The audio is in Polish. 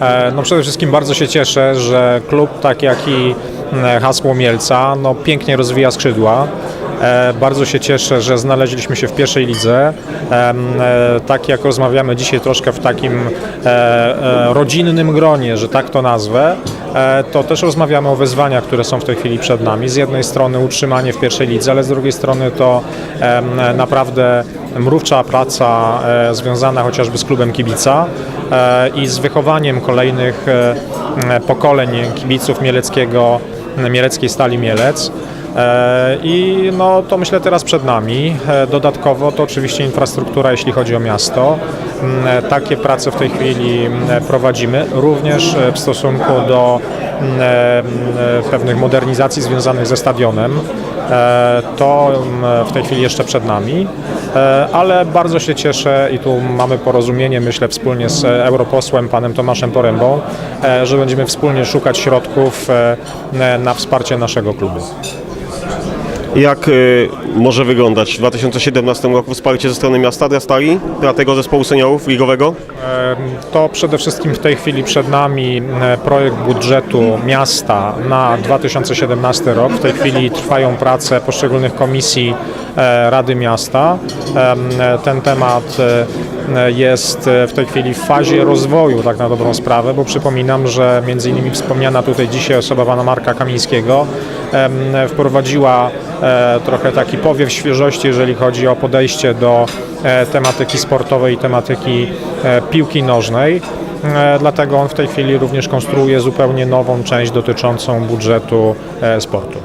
E, No przede wszystkim bardzo się cieszę, że klub tak jak i e, hasło Mielca no pięknie rozwija skrzydła. E, Bardzo się cieszę, że znaleźliśmy się w pierwszej lidze. E, Tak jak rozmawiamy dzisiaj troszkę w takim e, rodzinnym gronie, że tak to nazwę, to też rozmawiamy o wyzwaniach, które są w tej chwili przed nami. Z jednej strony utrzymanie w pierwszej lidze, ale z drugiej strony to naprawdę mrówcza praca związana chociażby z klubem kibica i z wychowaniem kolejnych pokoleń kibiców mieleckiego, mieleckiej Stali Mielec. E, I no, to myślę teraz przed nami. E, Dodatkowo to oczywiście infrastruktura, jeśli chodzi o miasto. Mm, e, Takie prace w tej chwili mm, prowadzimy, również w stosunku do mm, pewnych modernizacji związanych ze stadionem. To w tej chwili jeszcze przed nami, ale bardzo się cieszę i tu mamy porozumienie, myślę, wspólnie z europosłem panem Tomaszem Porębą, że będziemy wspólnie szukać środków na wsparcie naszego klubu. Jak y, może wyglądać w 2017 roku wsparcie ze strony miasta dla Stali, dla tego zespołu seniorów ligowego? To przede wszystkim w tej chwili przed nami e, projekt budżetu miasta na 2017 rok. W tej chwili trwają prace poszczególnych komisji e, Rady Miasta. E, Ten temat jest w tej chwili w fazie rozwoju, tak na dobrą sprawę, bo przypominam, że między innymi wspomniana tutaj dzisiaj osoba pana Marka Kamińskiego wprowadziła e, trochę taki powiew świeżości, jeżeli chodzi o podejście do e, tematyki sportowej i tematyki e, piłki nożnej. Dlatego on w tej chwili również konstruuje zupełnie nową część dotyczącą budżetu sportu.